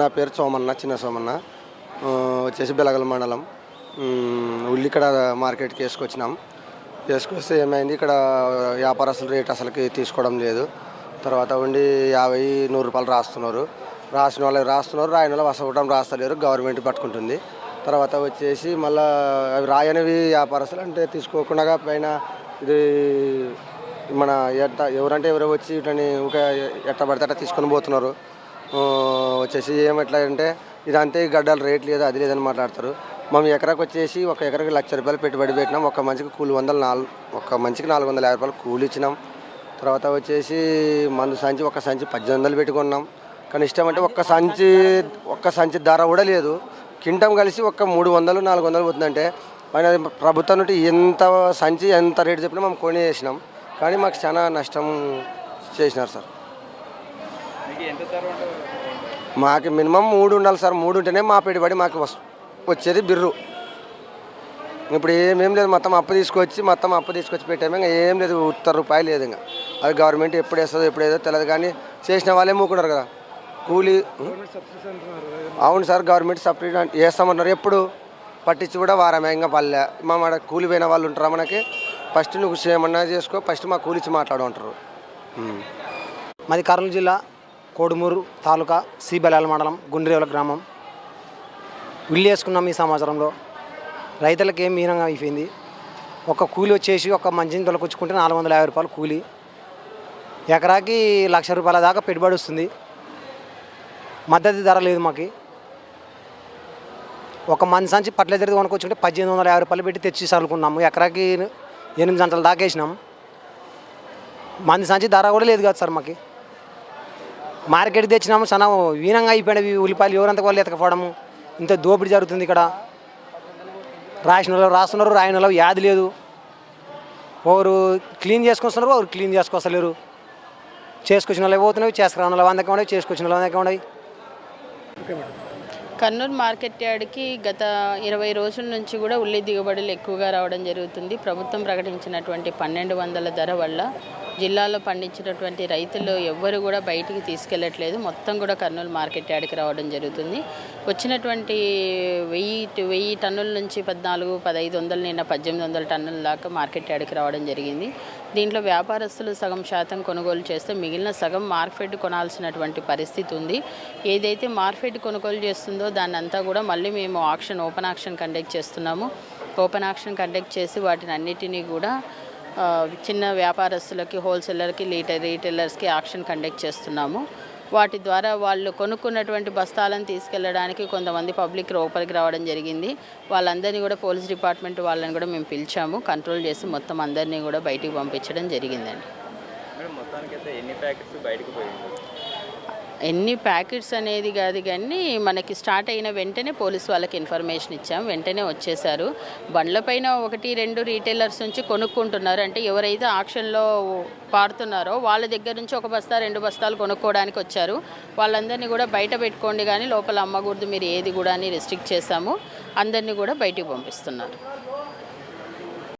నా పేరు సోమన్న చిన్న సోమన్న. వచ్చేసి బెలగల మండలం. ఉల్లి ఇక్కడ మార్కెట్కి వేసుకొచ్చినాం. వేసుకొస్తే ఏమైంది ఇక్కడ వ్యాపారస్తులు రేట్ అసలుకి తీసుకోవడం లేదు. తర్వాత ఉండి యాభై నూరు రూపాయలు రాస్తున్నారు. రాసిన వాళ్ళు రాస్తున్నారు రాయని వాళ్ళు వసవటం రాస్తలేరు గవర్నమెంట్ పట్టుకుంటుంది. తర్వాత వచ్చేసి మళ్ళీ అవి రాయనివి వ్యాపారస్తులు అంటే తీసుకోకుండా పైన ఇది మన ఎట్ట ఎవరంటే ఎవరో వచ్చి వీటిని ఒక ఎట్ట పడితే అట్ట తీసుకొని పోతున్నారు. వచ్చేసి ఏమట్లా అంటే ఇదంతే గడ్డల రేట్ లేదు అది లేదని మాట్లాడతారు. మేము ఎకరాకు వచ్చేసి ఒక ఎకరాకి లక్ష రూపాయలు పెట్టుబడి పెట్టినాం. ఒక మంచికి కూలి వందలు నాలుగు ఒక మంచికి నాలుగు వందల యాభై రూపాయలు కూలి ఇచ్చినాం. తర్వాత వచ్చేసి మందు సంచి ఒక సంచి పద్దెనిమిది వందలు పెట్టుకున్నాం. కానీ ఇష్టం అంటే ఒక్క సంచి ఒక్క సంచి ధర కూడా లేదు. కింటం కలిసి ఒక మూడు వందలు నాలుగు వందలు పోతుందంటే ఆయన ప్రభుత్వం నుండి ఎంత సంచి ఎంత రేటు చెప్పినా మేము కొనేసినాం. కానీ మాకు చాలా నష్టం చేసినారు సార్. మీకు మినిమం మూడు ఉండాలి సార్. మూడు ఉంటేనే మా పెట్టుబడి మాకు వచ్చేది బిర్రు. ఇప్పుడు ఏమేం లేదు. మొత్తం అప్పు తీసుకొచ్చి మొత్తం అప్పు తీసుకొచ్చి పెట్టాము. ఇంకా ఏం లేదు. ఉత్తర రూపాయలు లేదు ఇంకా. అది గవర్నమెంట్ ఎప్పుడు వేస్తుందో ఎప్పుడు వేదో తెలియదు కానీ చేసిన వాళ్ళే మూకున్నారు కదా. కూలీ అవును సార్. Government subsidy వేస్తామన్నారు. ఎప్పుడు? పట్టించి కూడా వారమే. ఇంకా పల్లె మా మన కూలి పోయిన వాళ్ళు ఉంటారా మనకి? ఫస్ట్ నువ్వు ఏమన్నా చేసుకో. ఫస్ట్ మా కూలిచ్చి మాట్లాడు అంటారు ఉమ్. మాది కర్నూలు జిల్లా. కోడుమూరు తాలూకా సిబెలాల మండలం గుండ్రేవల గ్రామం. ఉల్లి వేసుకున్నాం ఈ సమాచారంలో రైతులకు ఏం మీనంగా అయిపోయింది. ఒక కూలి వచ్చేసి ఒక మంచిని తొలకొచ్చుకుంటే నాలుగు వందల యాభై రూపాయలు కూలి. ఎకరాకి లక్ష రూపాయల దాకా పెట్టుబడి వస్తుంది. మద్దతు ధర లేదు మాకు. ఒక మంది సంచి పట్ల జరిగి కొనుక్కొచ్చుకుంటే పద్దెనిమిది వందల యాభై రూపాయలు పెట్టి తెచ్చి చల్లుకున్నాము. ఎకరాకి ఎనిమిది గంటల దాకా వేసినాం. మంది సంచి ధర కూడా లేదు కదా సార్ మాకు. మార్కెట్ తెచ్చినాము చాలా వీనంగా అయిపోయినవి ఉల్లిపాయలు ఎవరంతకు వాళ్ళు ఎతకపోవడము. ఇంత దోపిడీ జరుగుతుంది ఇక్కడ. రాసిన వాళ్ళు రాస్తున్నారు రాయన వాళ్ళు యాది లేదు. ఒకరు క్లీన్ చేసుకొస్తున్నారు ఒకరు క్లీన్ చేసుకొస్తలేరు. చేసుకొచ్చిన వాళ్ళు పోతున్నాయి చేసుకురాని వాళ్ళు వందకే ఉండవు చేసుకొచ్చిన వాళ్ళు ఉండవు కర్నూలు మార్కెట్ యార్డ్కి గత ఇరవై రోజుల నుంచి కూడా ఉల్లి దిగుబడులు ఎక్కువగా రావడం జరుగుతుంది. ప్రభుత్వం ప్రకటించినటువంటి పన్నెండు వందల ధర వల్ల జిల్లాలో పండించినటువంటి రైతులు ఎవ్వరు కూడా బయటికి తీసుకెళ్ళట్లేదు మొత్తం కూడా కర్నూలు మార్కెట్ యార్డ్కి రావడం జరుగుతుంది. వచ్చినటువంటి వెయ్యి వెయ్యి టన్నుల నుంచి పద్నాలుగు పదహైదు వందలు నిన్న పద్దెనిమిది వందల టన్నుల దాకా మార్కెట్ యార్డ్కి రావడం జరిగింది. దీంట్లో వ్యాపారస్తులు సగం శాతం కొనుగోలు చేస్తే మిగిలిన సగం మార్కెట్ కొనాల్సినటువంటి పరిస్థితి ఉంది. ఏదైతే మార్కెట్ కొనుగోలు చేస్తుందో దాన్ని అంతా కూడా మళ్ళీ మేము ఆక్షన్ ఓపెన్ ఆక్షన్ కండక్ట్ చేస్తున్నాము. ఓపెన్ ఆక్షన్ కండక్ట్ చేసి వాటిని అన్నిటినీ కూడా చిన్న వ్యాపారస్తులకి హోల్సేలర్కి లీటర్ రీటైలర్స్కి ఆక్షన్ కండక్ట్ చేస్తున్నాము. వాటి ద్వారా వాళ్ళు కొనుక్కున్నటువంటి బస్తాలను తీసుకెళ్ళడానికి కొంతమంది పబ్లిక్ లోపలికి రావడం జరిగింది. వాళ్ళందరినీ కూడా పోలీస్ డిపార్ట్మెంట్ వాళ్ళని కూడా మేము పిలిచాము. కంట్రోల్ చేసి మొత్తం అందరినీ కూడా బయటికి పంపించడం జరిగిందండి. ఎన్ని ప్యాకెట్స్ అనేది కాదు కానీ మనకి స్టార్ట్ అయిన వెంటనే పోలీస్ వాళ్ళకి ఇన్ఫర్మేషన్ ఇచ్చాం. వెంటనే వచ్చేసారు. బండ్లపైన ఒకటి రెండు రీటైలర్స్ నుంచి కొనుక్కుంటున్నారు. అంటే ఎవరైతే ఆక్షన్లో పాడుతున్నారో వాళ్ళ దగ్గర నుంచి ఒక బస్తా రెండు బస్తాలు కొనుక్కోవడానికి వచ్చారు. వాళ్ళందరినీ కూడా బయట పెట్టుకోండి కానీ లోపల అమ్మకూడదు. మీరు ఏది కూడా అని రిస్ట్రిక్ట్ చేశాము. అందరినీ కూడా బయటికి పంపిస్తున్నారు.